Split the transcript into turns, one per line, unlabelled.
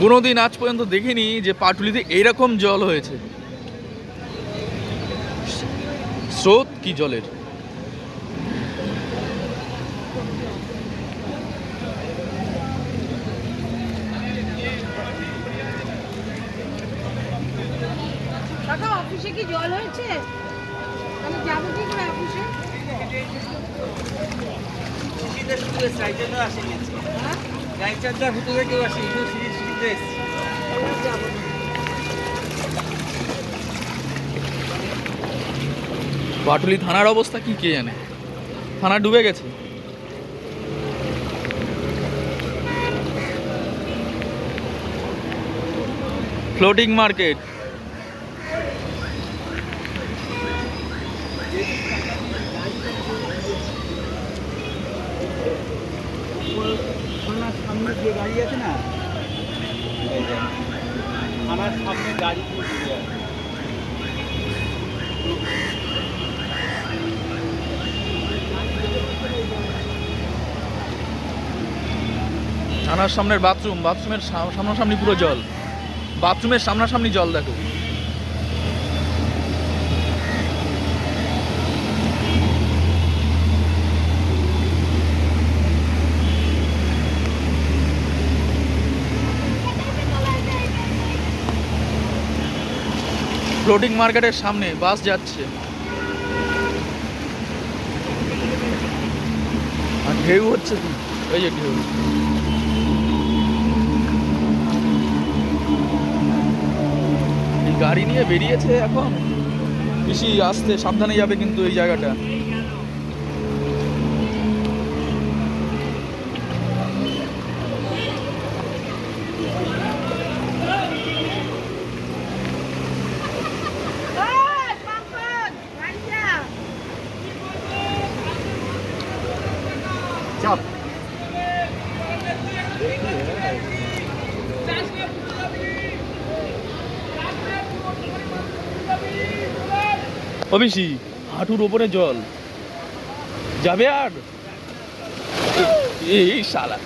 কোনোদিন আজ পর্যন্ত দেখিনি যে পাটুলিতে এইরকম জল হয়েছে। স্রোত কি জলের?
অফিসে কি জল হয়েছে? আমি যাব কি করে অফিসে। হ্যাঁ?
গাড়ি চার্জার হোটেলে কেউ আসেনি,
না।
পাটুলি থানার অবস্থা কি কে জানে? থানা ডুবে গেছে। Floating market.
থানার সামনে যে গাড়ি আছে না থানার সামনে গাড়ি
থানার সামনের বাথরুম বাথরুমের সামনাসামনি পুরো জল। বাথরুমের সামনাসামনি জল দেখো। ফ্লোটিং মার্কেটের সামনে বাস যাচ্ছে। আর ঢেউ হচ্ছে এই যে ঢেউ। গাড়ি নিয়ে বেরিয়েছে এখন। বেশি আসতে সাবধানে যাবে কিন্তু এই জায়গাটা।
চাপ
অভিষি হাঁটুর ওপরে জল। যাবে আর? এই শালা।